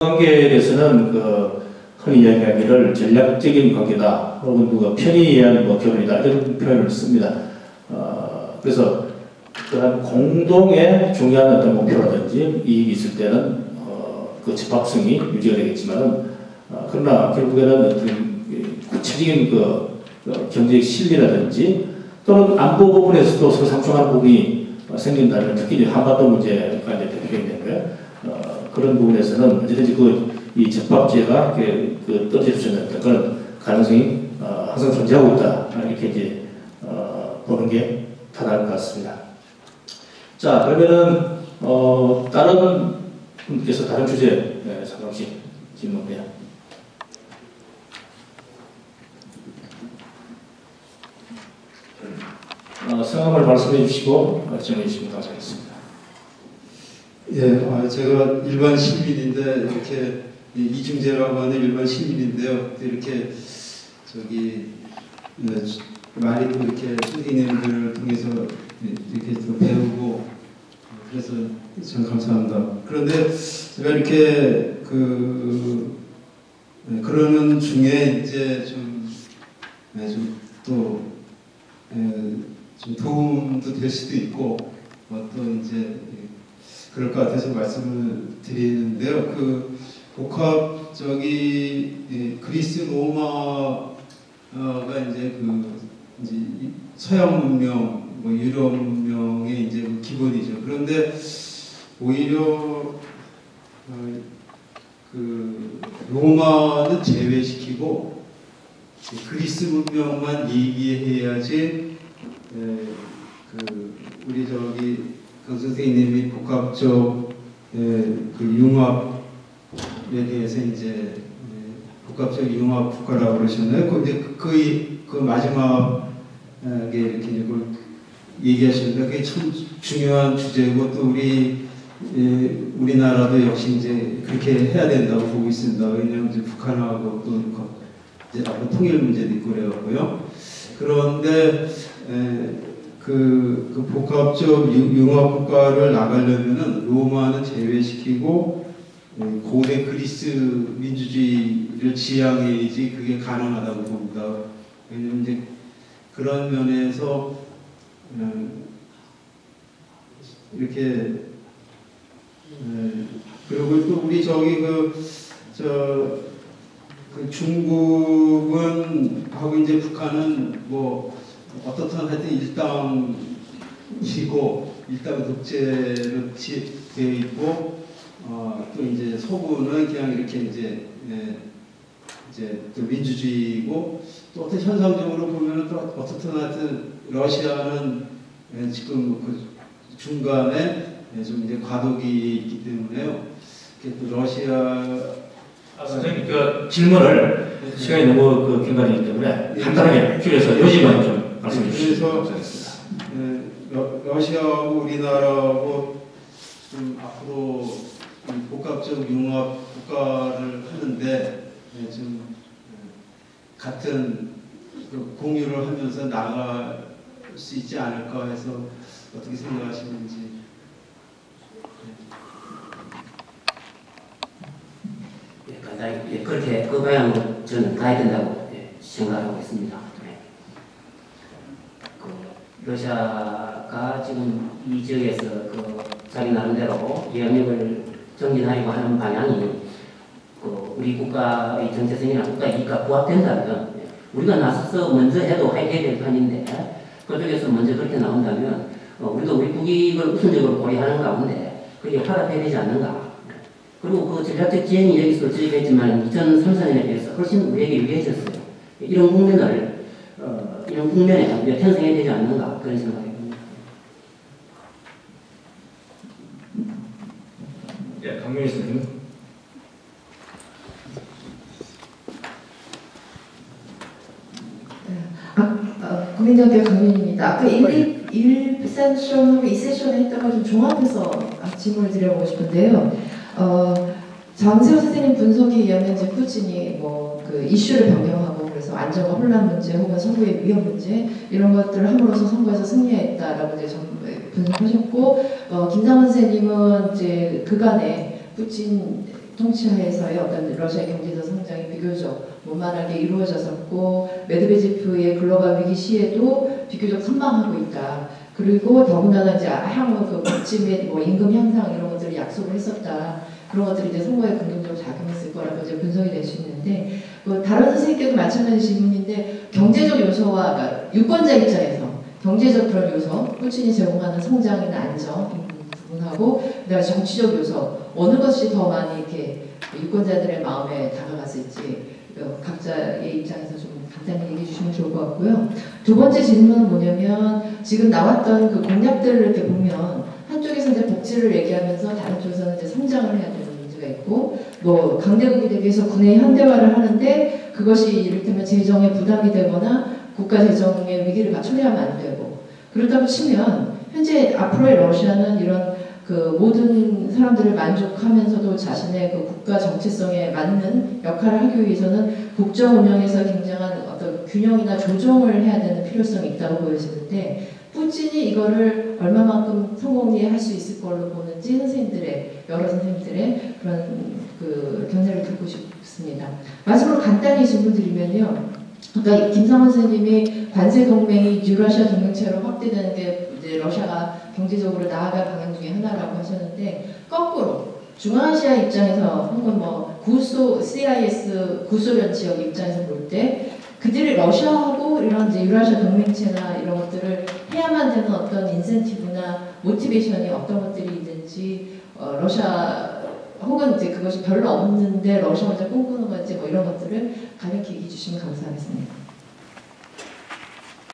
관계에 대해서는 그 흔히 이야기하기를 전략적인 관계다 혹은 누가 편히 의한 뭐 결혼이다 이런 표현을 씁니다. 어, 그래서 그런 공동의 중요한 어떤 목표라든지 이익이 있을 때는 어, 그 집합성이 유지가 되겠지만 어, 그러나 결국에는 어떤 구체적인 그, 그 경제적 실리라든지 또는 안보 부분에서도 서로 상충하는 부분이 생긴다면 특히 한반도 문제가 이제 대표적인 어, 그런 부분에서는 어쨌든지 그 이 접합제가 그, 그 떨어질 수 있는 그런 가능성이 어, 항상 존재하고 있다 이렇게 이제 어, 보는 게 타당할 것 같습니다. 자 그러면은 어, 다른 분께서 다른 주제 네, 상관없이 질문해요. 어, 성함을 말씀해 주시고 질문해 주시면 감사하겠습니다. 예, 아, 제가 일반 시민인데 이렇게 이중재라고 하는 일반 시민인데요. 이렇게 저기 네, 많이 또 이렇게 선생님들을 통해서 이렇게 또 배우고 그래서 참 감사합니다. 그런데 제가 이렇게 그 네, 그러는 중에 이제 좀좀또 네, 좀 도움도 될 수도 있고 어떤 이제 그럴 것 같아서 말씀을 드리는데요. 그 복합 저기 그리스 로마가 이제 그 이제 서양 문명, 뭐 유럽 문명의 이제 그 기본이죠. 그런데 오히려 어, 그 로마는 제외시키고 그리스 문명만 얘기해야지 그 우리 저기 강 선생님이 복합적 그 융합에 대해서 이제 복합적 융합 국가라고 그러셨나요? 근데 그, 그, 그 마지막에 이렇게 이걸 얘기하셨는데 그게 참 중요한 주제고 또 우리 예, 우리나라도 역시 이제 그렇게 해야 된다고 보고 있습니다. 왜냐하면 이제 북한하고 또 이제 앞으로 통일 문제도 있고 그래갖고요. 그런데 에, 그, 그 복합적 융합 국가를 나가려면은 로마는 제외시키고 음, 고대 그리스 민주주의를 지향해야지 그게 가능하다고 봅니다. 왜냐면 이제 그런 면에서 음, 이렇게 음, 그리고 또 우리 저기 그저 그 중국은 하고 이제 북한은 뭐 어떻든 하여튼 일당이고 일당 독재로 되어 있고 어, 또 이제 서구는 그냥 이렇게 이제 예, 이제 또 민주주의고 또 어떤 현상적으로 보면은 또 어떻든 하여튼 러시아는 예, 지금 그 중간에 예, 좀 이제 과도기 있기 때문에요. 또 러시아 아, 선생님 그 질문을 네. 시간이 너무 그 긴가이기 때문에 네. 간단하게 줄여서 요지만 좀 말씀해 감사하겠습니다. 네, 러시아하고 우리나라하고 좀 앞으로 복합적 융합 국가를 하는데 네, 좀 같은 그 공유를 하면서 나갈 수 있지 않을까 해서 어떻게 생각하시는지. 예, 간단히 예, 그렇게 그 방향으로 저는 가야 된다고 예, 생각하고 있습니다. 러시아가 지금 이 지역에서 그 자기 나름대로 영역을 정진하려고 하는 방향이 그 우리 국가의 정체성이나 국가 이익과 부합된다면 우리가 나서서 먼저 해도 해결될 판인데 그쪽에서 먼저 그렇게 나온다면 어, 우리도 우리 국익을 우선적으로 고려하는 가운데 그게 파악해야 되지 않는가. 그리고 그 전략적 지형이 여기서 지적했지만 2003, 4년에 비해서 훨씬 우리에게 유리해졌어요. 이런 국면을 어, 이런 국면에 우리가 편성해야 되지 않는가 그런 생각이 듭니다. 예, 강민희 선생님. 네. 아, 어, 국민대학교 강민입니다. 아까 1, 1, 1세션하고 2세션에 했던 걸좀 종합해서 질문을 드려보고 싶은데요. 어, 장세호 선생님 분석에 의하면 이제 푸틴이 뭐 그 이슈를 변경하고 그래서 안정과 혼란 문제 혹은 선거의 위험 문제 이런 것들을 함으로써 선거에서 승리했다라고 이제 분석하셨고 어, 김상원 선생님은 이제 그간에 푸틴 통치하에서의 어떤 러시아의 경제적 성장이 비교적 원만하게 이루어졌었고 메드베제프의 글로벌 위기 시에도 비교적 선방하고 있다. 그리고 더군다나 이제 향후 그 복지 및뭐 임금 향상 이런 것들을 약속을 했었다. 그런 것들이 이제 선거에 긍정적으로 작용했을 거라고 이제 분석이 될 수 있는데 그 다른 선생님께도 마찬가지 질문인데 경제적 요소와 그러니까 유권자 입장에서 경제적 그런 요소, 푸틴이 제공하는 성장이나 안정 이 부분하고 그다음에 정치적 요소 어느 것이 더 많이 이렇게 유권자들의 마음에 다가갔을지 그 각자의 입장에서 좀 간단히 얘기해 주시면 좋을 것 같고요. 두 번째 질문은 뭐냐면 지금 나왔던 그 공약들을 이렇게 보면 한쪽에서 이제 복지를 얘기하면서 다른 쪽에서는 이제 성장을 해야 되는 문제가 있고 뭐 강대국이 되기 위해서 군의 현대화를 하는데 그것이 이를테면 재정에 부담이 되거나 국가 재정의 위기를 맞춰야만 안 되고 그렇다고 치면 현재 앞으로의 러시아는 이런 그 모든 사람들을 만족하면서도 자신의 그 국가 정체성에 맞는 역할을 하기 위해서는 국정 운영에서 굉장한 어떤 균형이나 조정을 해야 되는 필요성이 있다고 보여지는데 푸틴이 이거를 얼마만큼 성공리에 할 수 있을 걸로 보는지 선생님들의 여러 선생님들의 그런 그 견해를 듣고 싶습니다. 마지막으로 간단히 질문 드리면요. 그러니까 김상원 선생님이 관세 동맹이 유러시아 동맹체로 확대되는 게 이제 러시아가 경제적으로 나아갈 방향 중에 하나라고 하셨는데 거꾸로 중앙아시아 입장에서 한건 뭐 구소 CIS 구소련 지역 입장에서 볼 때 그들이 러시아하고 이런 이제 유라시아 동맹체나 이런 것들을 해야만 되는 어떤 인센티브나 모티베이션이 어떤 것들이 있는지 어, 러시아 혹은 이제 그것이 별로 없는데 러시아 혼자 꿈꾸는 건지 뭐 이런 것들을 간략히 얘기해 주시면 감사하겠습니다.